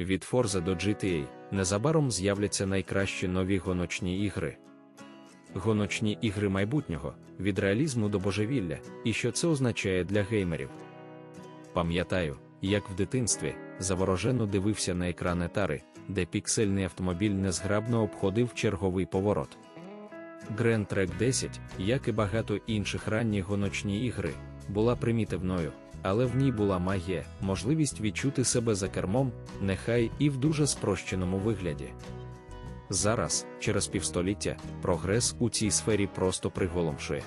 Від Forza до GTA незабаром з'являться найкращі нові гоночні ігри. Гоночні ігри майбутнього від реалізму до божевілля, і що це означає для геймерів. Пам'ятаю, як в дитинстві заворожено дивився на екрани тари, де піксельний автомобіль незграбно обходив черговий поворот. Grand Trek 10, як і багато інших ранніх гоночні ігри, була примітивною, але в ній була магія, можливість відчути себе за кермом, нехай і в дуже спрощеному вигляді. Зараз, через півстоліття, прогрес у цій сфері просто приголомшує.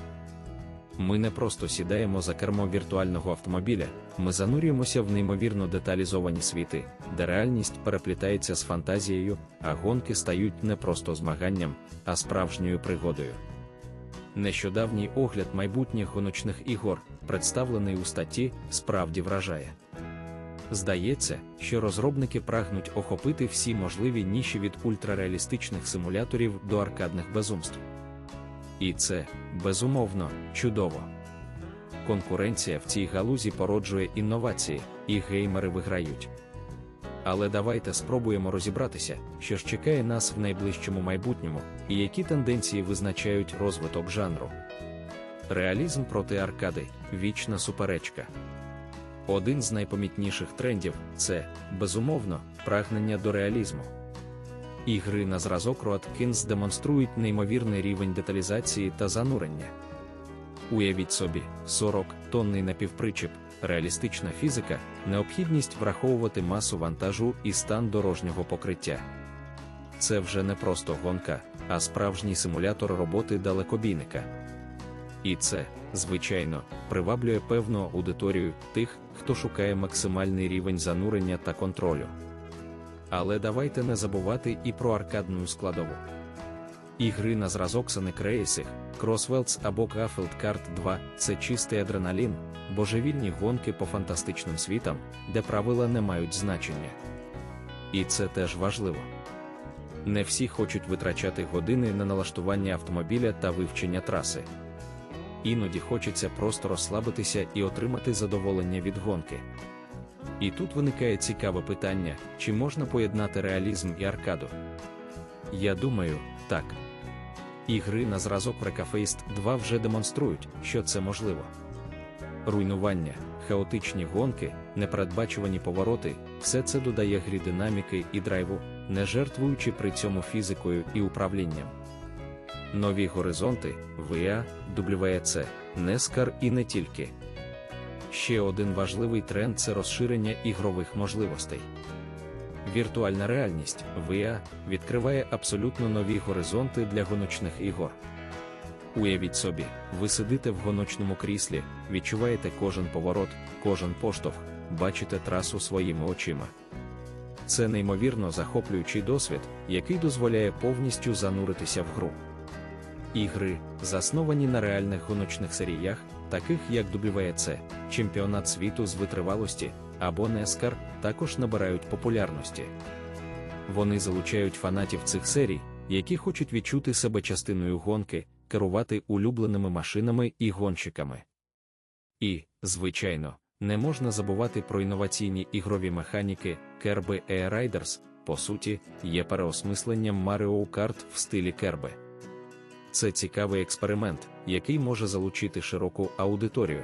Ми не просто сідаємо за кермо віртуального автомобіля, ми занурюємося в неймовірно деталізовані світи, де реальність переплітається з фантазією, а гонки стають не просто змаганням, а справжньою пригодою. Нещодавній огляд майбутніх гоночних ігор, представлений у статті, справді вражає. Здається, що розробники прагнуть охопити всі можливі ніші від ультрареалістичних симуляторів до аркадних безумств. І це, безумовно, чудово. Конкуренція в цій галузі породжує інновації, і геймери виграють. Але давайте спробуємо розібратися, що ж чекає нас в найближчому майбутньому, і які тенденції визначають розвиток жанру. Реалізм проти аркади вічна суперечка. Один з найпомітніших трендів це, безумовно, прагнення до реалізму. Ігри на зразок Roadkins демонструють неймовірний рівень деталізації та занурення. Уявіть собі, 40 тонний напівпричіп, реалістична фізика, необхідність враховувати масу вантажу і стан дорожнього покриття. Це вже не просто гонка, а справжній симулятор роботи далекобійника. І це, звичайно, приваблює певну аудиторію тих, хто шукає максимальний рівень занурення та контролю. Але давайте не забувати і про аркадну складову. Ігри на зразок Racing, Crossworlds або Garfield Kart 2 це чистий адреналін, божевільні гонки по фантастичним світам, де правила не мають значення. І це теж важливо. Не всі хочуть витрачати години на налаштування автомобіля та вивчення траси. Іноді хочеться просто розслабитися і отримати задоволення від гонки. І тут виникає цікаве питання, чи можна поєднати реалізм і аркаду. Я думаю, так. Ігри на зразок Wreckfest 2 вже демонструють, що це можливо. Руйнування, хаотичні гонки, непередбачувані повороти все це додає грі динаміки і драйву, не жертвуючи при цьому фізикою і управлінням. Нові горизонти, VA, WC, NESCAR і не тільки. Ще один важливий тренд це розширення ігрових можливостей. Віртуальна реальність VR відкриває абсолютно нові горизонти для гоночних ігор. Уявіть собі, ви сидите в гоночному кріслі, відчуваєте кожен поворот, кожен поштовх, бачите трасу своїми очима. Це неймовірно захоплюючий досвід, який дозволяє повністю зануритися в гру. Ігри, засновані на реальних гоночних серіях, таких як WC, Чемпіонат світу з витривалості або NESCAR, також набирають популярності. Вони залучають фанатів цих серій, які хочуть відчути себе частиною гонки, керувати улюбленими машинами і гонщиками. І, звичайно, не можна забувати про інноваційні ігрові механіки Kirby Air Riders, по суті, є переосмисленням Mario Kart в стилі Керби. Це цікавий експеримент, який може залучити широку аудиторію.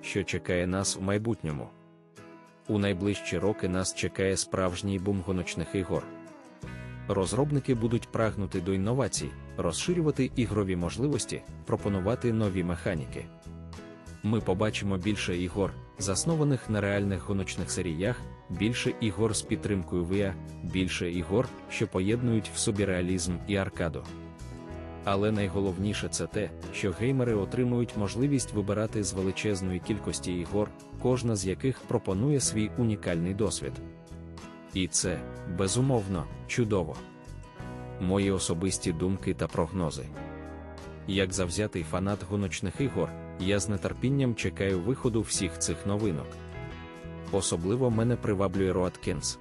Що чекає нас у майбутньому? У найближчі роки нас чекає справжній бум гоночних ігор. Розробники будуть прагнути до інновацій, розширювати ігрові можливості, пропонувати нові механіки. Ми побачимо більше ігор, заснованих на реальних гоночних серіях, більше ігор з підтримкою VR, більше ігор, що поєднують в собі реалізм і аркаду. Але найголовніше це те, що геймери отримують можливість вибирати з величезної кількості ігор, кожна з яких пропонує свій унікальний досвід. І це, безумовно, чудово. Мої особисті думки та прогнози. Як завзятий фанат гоночних ігор, я з нетерпінням чекаю виходу всіх цих новинок. Особливо мене приваблює Роаткінс.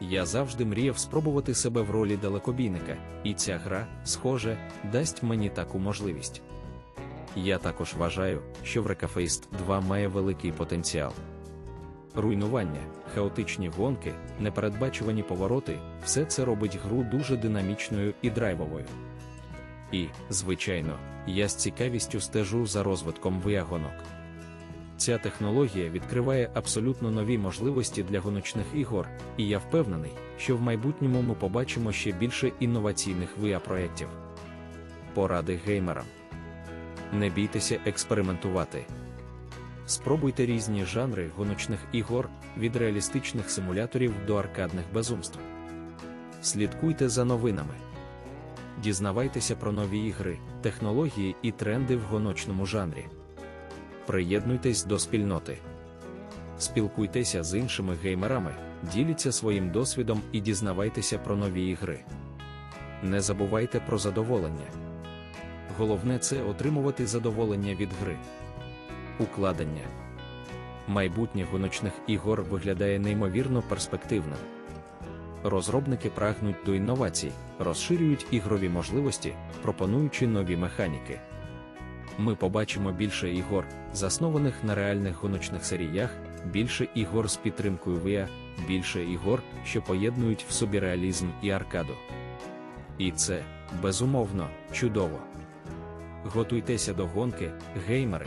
Я завжди мріяв спробувати себе в ролі далекобійника, і ця гра, схоже, дасть мені таку можливість. Я також вважаю, що в Wreckfest 2 має великий потенціал. руйнування, хаотичні гонки, непередбачувані повороти все це робить гру дуже динамічною і драйвовою. І, звичайно, я з цікавістю стежу за розвитком виагонок. Ця технологія відкриває абсолютно нові можливості для гоночних ігор, і я впевнений, що в майбутньому ми побачимо ще більше інноваційних VIA-проєктів. Поради геймерам. Не бійтеся експериментувати. Спробуйте різні жанри гоночних ігор від реалістичних симуляторів до аркадних безумств. Слідкуйте за новинами. Дізнавайтеся про нові ігри, технології і тренди в гоночному жанрі. Приєднуйтесь до спільноти. Спілкуйтеся з іншими геймерами, діліться своїм досвідом і дізнавайтеся про нові ігри. Не забувайте про задоволення. Головне це отримувати задоволення від гри. Укладення. Майбутнє гоночних ігор виглядає неймовірно перспективним. Розробники прагнуть до інновацій, розширюють ігрові можливості, пропонуючи нові механіки. Ми побачимо більше ігор, заснованих на реальних гоночних серіях, більше ігор з підтримкою VIA, більше ігор, що поєднують в собі реалізм і аркаду. І це, безумовно, чудово. Готуйтеся до гонки, геймери,